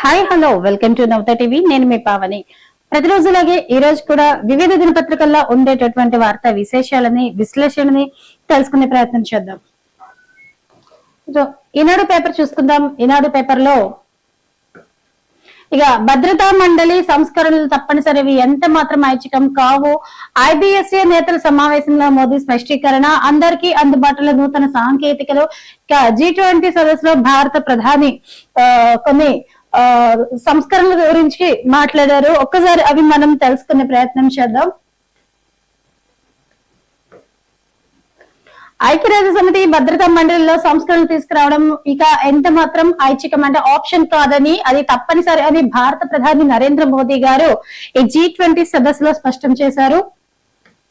Hi hello welcome to Navatha TV నేను మీ పావని. ప్రతిరోజులాగే ఈ రోజు కూడా వివిధ దినపత్రికల్లో ఉండేటటువంటి వార్తా విశేషాలని విశ్లేషణని తెలుసుకునే ప్రయత్నం చేద్దాం. ఈనాడు పేపర్ చూసుకుందాం. ఈనాడు పేపర్లో ఇక భద్రతా మండలి సంస్కరణలు తప్పనిసరివి. ఎంత మాత్రం ఐచ్ఛికం కావు. ఐబిఎస్ఏ నేతల సమావేశంలో మోదీ స్పష్టీకరణ. అందరికీ అందుబాటులో నూతన సాంకేతికలు. జీ ట్వంటీ సదస్సులో భారత ప్రధాని కొన్ని సంస్కరణల గురించి మాట్లాడారు. ఒక్కసారి అవి మనం తెలుసుకునే ప్రయత్నం చేద్దాం. ఐక్యరాజ్య సమితి భద్రతా మండలిలో సంస్కరణలు తీసుకురావడం ఇక ఎంత మాత్రం ఐచ్ఛికం అంటే ఆప్షన్ కాదని అది తప్పనిసరి అని భారత ప్రధాని నరేంద్ర మోదీ గారు ఈ జీ ట్వంటీ సదస్సులో స్పష్టం చేశారు.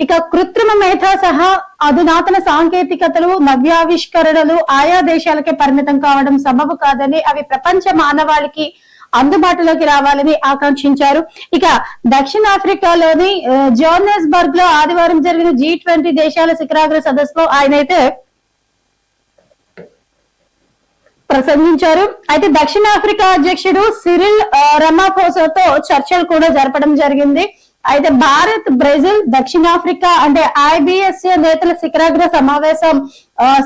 ఇక కృత్రిమ మేధ సహా అధునాతన సాంకేతికతలు నవ్యావిష్కరణలు ఆయా దేశాలకే పరిమితం కావడం సబబు కాదని అవి ప్రపంచ మానవాళికి అందుబాటులోకి రావాలని ఆకాంక్షించారు. ఇక దక్షిణాఫ్రికాలోని జోర్నెస్బర్గ్లో ఆదివారం జరిగిన జీ ట్వంటీ దేశాల శిఖరాగ్ర సదస్సులో ఆయన అయితే ప్రసంగించారు. అయితే దక్షిణాఫ్రికా అధ్యక్షుడు సిరిల్ రమాఫోసోతో చర్చలు కూడా జరపడం జరిగింది. అయితే భారత్ బ్రెజిల్ దక్షిణాఫ్రికా అంటే ఐబిఎస్ఏ నేతల శిఖరాగ్ర సమావేశం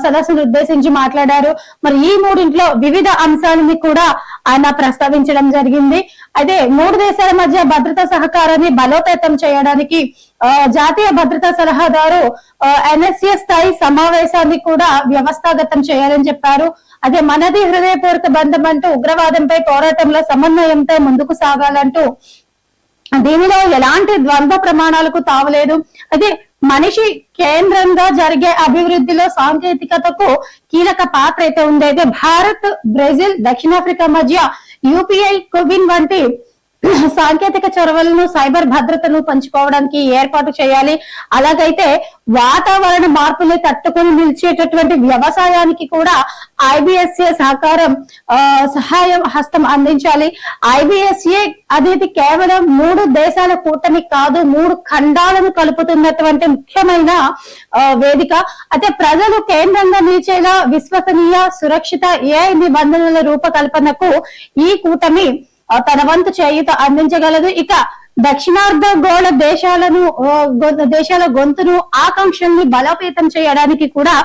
సదస్సును ఉద్దేశించి మాట్లాడారు. మరి ఈ మూడింట్లో వివిధ అంశాలని కూడా ఆయన ప్రస్తావించడం జరిగింది. అయితే మూడు దేశాల మధ్య భద్రతా సహకారాన్ని బలోపేతం చేయడానికి ఆ, జాతీయ భద్రతా సలహాదారు ఎన్ఎస్ఏ స్థాయి సమావేశాన్ని కూడా వ్యవస్థాగతం చేయాలని చెప్పారు. అదే మనది హృదయపూర్వక బంధం అంటూ ఉగ్రవాదంపై పోరాటంలో సమన్వయంతో ముందుకు సాగాలంటూ దీనిలో ఎలాంటి ద్వంద్వ ప్రమాణాలకు తావలేదు. అదే మనిషి కేంద్రంగా జరిగే అభివృద్ధిలో సాంకేతికతకు కీలక పాత్ర అయితే ఉంది అయితే భారత్ బ్రెజిల్ దక్షిణాఫ్రికా మధ్య యూపీఐ కోవిన్ వంటి సాంకేతిక చొరవలను సైబర్ భద్రతను పంచుకోవడానికి ఏర్పాటు చేయాలి. అలాగైతే వాతావరణ మార్పులు తట్టుకొని నిలిచేటటువంటి వ్యవసాయానికి కూడా ఐబిఎస్ఏ సహకారం ఆ, సహాయం హస్తం అందించాలి. ఐబిఎస్ఏ అనేది కేవలం మూడు దేశాల కూటమి కాదు మూడు ఖండాలను కలుపుతున్నటువంటి ముఖ్యమైన వేదిక. అయితే ప్రజలు కేంద్రంగా నిలిచేలా విశ్వసనీయ సురక్షిత ఏ నిబంధనల రూపకల్పనకు ఈ కూటమి తన వంతు చేయూత అందించగలదు. ఇక దక్షిణార్ధ గోళ దేశాలను దేశాల గొంతును ఆకాంక్షల్ని బలోపేతం చేయడానికి కూడా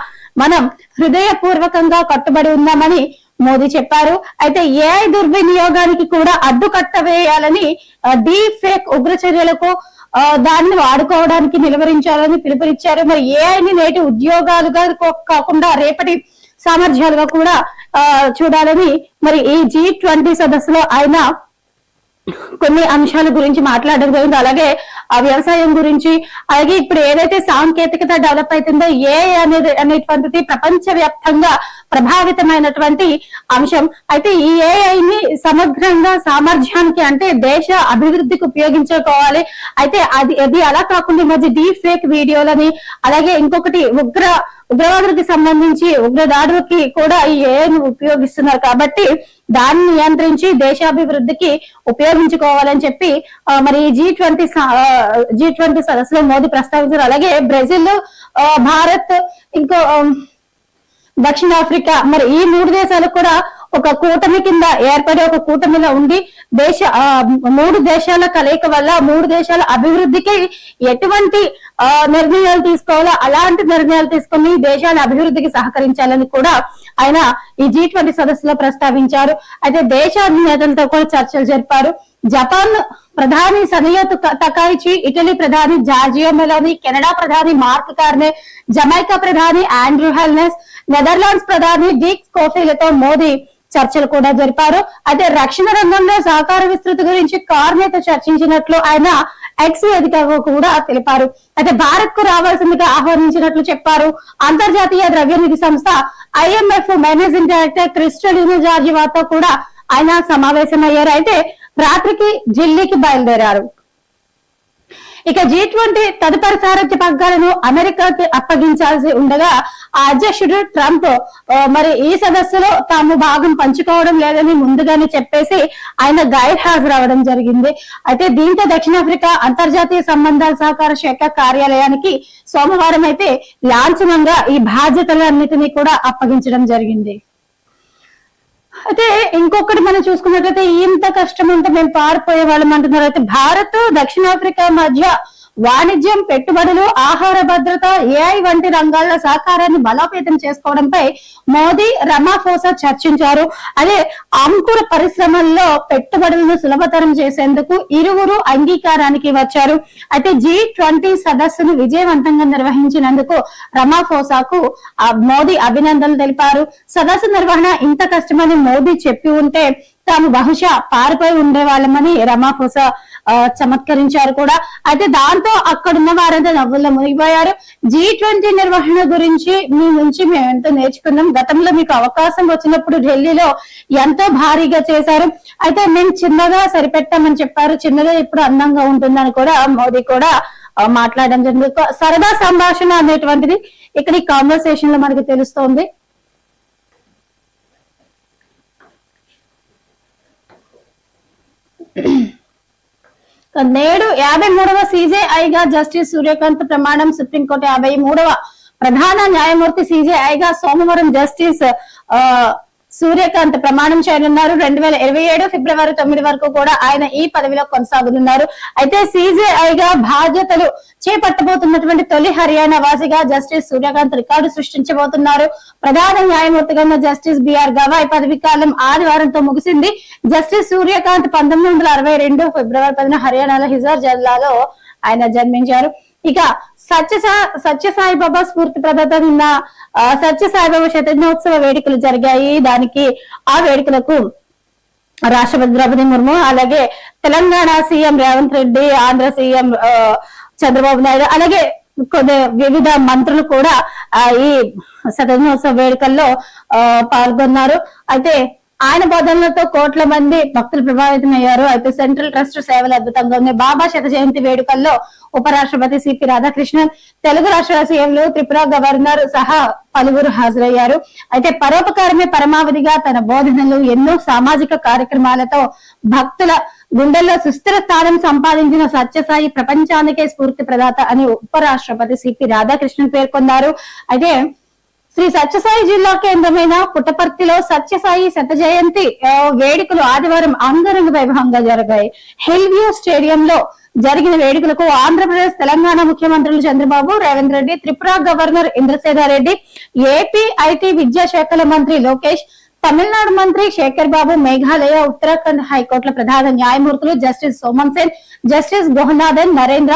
మనం హృదయపూర్వకంగా కట్టుబడి ఉన్నామని మోదీ చెప్పారు. అయితే ఏఐ దుర్వినియోగానికి కూడా అడ్డుకట్ట వేయాలని డీ ఫేక్ ఉగ్ర చర్యలకు దాన్ని వాడుకోవడానికి నిలువరించాలని పిలుపునిచ్చారు. మరి ఏఐని నేటి ఉద్యోగాలుగా కాకుండా రేపటి సామర్థ్యాలుగా కూడా చూడాలని మరి ఈ జీ ట్వంటీ సదస్సులో ఆయన కొన్ని అంశాల గురించి మాట్లాడడం జరిగింది. అలాగే ఆ వ్యవసాయం గురించి అలాగే ఇప్పుడు ఏదైతే సాంకేతికత డెవలప్ అవుతుందో ఏ అనేది అనేటువంటిది ప్రపంచ వ్యాప్తంగా ప్రభావితమైనటువంటి అంశం. అయితే ఈ ఏఐని సమగ్రంగా సామర్థ్యానికి అంటే దేశ అభివృద్ధికి ఉపయోగించుకోవాలి. అయితే అది అది అలా కాకుండా ఈ మధ్య డీప్ ఫేక్ వీడియోలని అలాగే ఇంకొకటి ఉగ్ర ఉగ్రవాదులకు సంబంధించి ఉగ్రదాడులకి కూడా ఈ ఏఐని ఉపయోగిస్తున్నారు కాబట్టి దాన్ని నియంత్రించి దేశాభివృద్ధికి ఉపయోగించుకోవాలని చెప్పి మరి జీ ట్వంటీ జీ ట్వంటీ సదస్సులో మోదీ ప్రస్తావించారు. అలాగే బ్రెజిల్ ఆ, భారత్ ఇంకో దక్షిణాఫ్రికా మరి ఈ మూడు దేశాలకు కూడా ఒక కూటమి కింద ఏర్పడి ఒక కూటమిలో ఉండి దేశ మూడు దేశాల కలయిక వల్ల మూడు దేశాల అభివృద్ధికి ఎటువంటి నిర్ణయాలు తీసుకోవాలో అలాంటి నిర్ణయాలు తీసుకొని దేశాల అభివృద్ధికి సహకరించాలని కూడా ఆయన ఈ జీ ట్వంటీ సదస్సులో ప్రస్తావించారు. అయితే దేశ అధినేతలతో కూడా చర్చలు జరిపారు. జపాన్ ప్రధాని సనియత్ తకాయిచి ఇటలీ ప్రధాని జార్జియో మెలోని కెనడా ప్రధాని మార్క్ కార్నే జమైకా ప్రధాని ఆండ్రూ హెల్నెస్ నెదర్లాండ్స్ ప్రధాని డీక్ కోఫీలతో మోదీ చర్చలు కూడా జరిపారు. అయితే రక్షణ రంగంలో సహకార విస్తృతి గురించి కార్నేత చర్చించినట్లు ఆయన ఎక్స్ వేదికగా కూడా తెలిపారు. అయితే భారత్కు రావాల్సిందిగా ఆహ్వానించినట్లు చెప్పారు. అంతర్జాతీయ ద్రవ్యనిధి సంస్థ ఐఎంఎఫ్ మేనేజింగ్ డైరెక్టర్ క్రిస్టల్ జార్జివాతో కూడా ఆయన సమావేశమయ్యారు. అయితే రాత్రికి ఢిల్లీకి బయలుదేరారు. ఇక జీ ట్వంటీ తదుపరి సారథ్య పగ్గాలను అమెరికాకి అప్పగించాల్సి ఉండగా ఆ అధ్యక్షుడు ట్రంప్ మరి ఈ సదస్సులో తాము భాగం పంచుకోవడం లేదని ముందుగానే చెప్పేసి ఆయన గైర్ హాజరవడం జరిగింది. అయితే దీంతో దక్షిణాఫ్రికా అంతర్జాతీయ సంబంధాల సహకార శాఖ కార్యాలయానికి సోమవారం అయితే లాంఛనంగా ఈ బాధ్యతలన్నిటినీ కూడా అప్పగించడం జరిగింది. అయితే ఇంకొకటి మనం చూసుకున్నట్లయితే ఇంత కష్టం అంతా మేము పారిపోయే వాళ్ళం అంటున్నారు. అయితే భారత్ దక్షిణాఫ్రికా మధ్య వాణిజ్యం పెట్టుబడులు ఆహార భద్రత ఏఐ వంటి రంగాల్లో సహకారాన్ని బలోపేతం చేసుకోవడంపై మోదీ రమాఫోసా చర్చించారు. అదే అంకుర పరిశ్రమల్లో పెట్టుబడులను సులభతరం చేసేందుకు ఇరువురు అంగీకారానికి వచ్చారు. అయితే జీ ట్వంటీ సదస్సును విజయవంతంగా నిర్వహించినందుకు రమాఫోసాకు మోదీ అభినందనలు తెలిపారు. సదస్సు నిర్వహణ ఇంత కష్టమని మోదీ చెప్పి ఉంటే తాము బహుశా పారిపోయి ఉండేవాళ్ళమని రమాఫోసా ఆ, చమత్కరించారు కూడా. అయితే దాంతో అక్కడున్న వారంతా నవ్వుల్లో మునిగిపోయారు. జీ ట్వంటీ నిర్వహణ గురించి మీ నుంచి మేము ఎంతో నేర్చుకున్నాం. గతంలో మీకు అవకాశం వచ్చినప్పుడు ఢిల్లీలో ఎంతో భారీగా చేశారు. అయితే మేము చిన్నగా సరిపెట్టామని చెప్పారు. చిన్నగా ఇప్పుడు అందంగా ఉంటుందని కూడా మోదీ కూడా మాట్లాడడం జరిగింది. సరదా సంభాషణ అనేటువంటిది ఇక్కడ ఈ కాన్వర్సేషన్లో మనకి తెలుస్తోంది. నేడు యాభై మూడవ సీజేఐగా జస్టిస్ సూర్యకాంత్ ప్రమాణం సుప్రీంకోర్టు యాభై మూడవ ప్రధాన న్యాయమూర్తి సీజేఐగా సోమవారం జస్టిస్ ఆ, సూర్యకాంత్ ప్రమాణం చేయనున్నారు. రెండు వేల ఇరవై ఏడు ఫిబ్రవరి తొమ్మిది వరకు కూడా ఆయన ఈ పదవిలో కొనసాగనున్నారు అయితే సీజేఐగా బాధ్యతలు చేపట్టబోతున్నటువంటి తొలి హర్యానా వాసిగా జస్టిస్ సూర్యకాంత్ రికార్డు సృష్టించబోతున్నారు. ప్రధాన న్యాయమూర్తిగా ఉన్న జస్టిస్ బిఆర్ గవాయ్ పదవి కాలం ఆదివారంతో ముగిసింది. జస్టిస్ సూర్యకాంత్ పంతొమ్మిది వందల అరవై రెండు ఫిబ్రవరి పదిన హర్యానాలో హిజార్ జిల్లాలో ఆయన జన్మించారు. ఇక సత్య సత్య సాయిబాబా స్ఫూర్తి ప్రదాత ఆ, సత్య సాయిబాబా శతజ్ఞోత్సవ వేడుకలు జరిగాయి. దానికి ఆ వేడుకలకు రాష్ట్రపతి ద్రౌపది ముర్ము అలాగే తెలంగాణ సీఎం రేవంత్ రెడ్డి ఆంధ్ర సీఎం ఆ, చంద్రబాబు నాయుడు అలాగే కొన్ని వివిధ మంత్రులు కూడా ఈ శతజ్ఞోత్సవ వేడుకల్లో ఆ, పాల్గొన్నారు. అయితే ఆయన బోధనలతో కోట్ల మంది భక్తులు ప్రభావితం అయ్యారు అయితే సెంట్రల్ ట్రస్ట్ సేవలు అద్భుతంగా ఉన్నాయి. బాబా శత జయంతి వేడుకల్లో ఉపరాష్ట్రపతి సిపి రాధాకృష్ణన్ తెలుగు రాష్ట్రాల సీఎంలు త్రిపుర గవర్నర్ సహా పలువురు హాజరయ్యారు. అయితే పరోపకారమే పరమావధిగా తన బోధనలు ఎన్నో సామాజిక కార్యక్రమాలతో భక్తుల గుండెల్లో సుస్థిర స్థానం సంపాదించిన సత్యసాయి ప్రపంచానికే స్ఫూర్తి ప్రదాత అని ఉపరాష్ట్రపతి సిపి రాధాకృష్ణన్ పేర్కొన్నారు. అయితే శ్రీ సత్యసాయి జిల్లా కేంద్రమైన పుట్టపర్తిలో సత్యసాయి శత జయంతి వేడుకలు ఆదివారం అంగరంగ వైభవంగా జరిగాయి. హెల్వ్యూ స్టేడియం స్టేడియంలో జరిగిన వేడుకలకు ఆంధ్రప్రదేశ్ తెలంగాణ ముఖ్యమంత్రులు Chandrababu Revanth Reddy Tripura governor Indrasena Reddy AP IT విద్యాశాఖల మంత్రి లోకేష్ తమిళనాడు మంత్రి శేఖర్ బాబు మేఘాలయ ఉత్తరాఖండ్ హైకోర్టుల ప్రధాన న్యాయమూర్తులు జస్టిస్ సోమన్ సేన్ జస్టిస్ గోహనాథన్ నరేంద్ర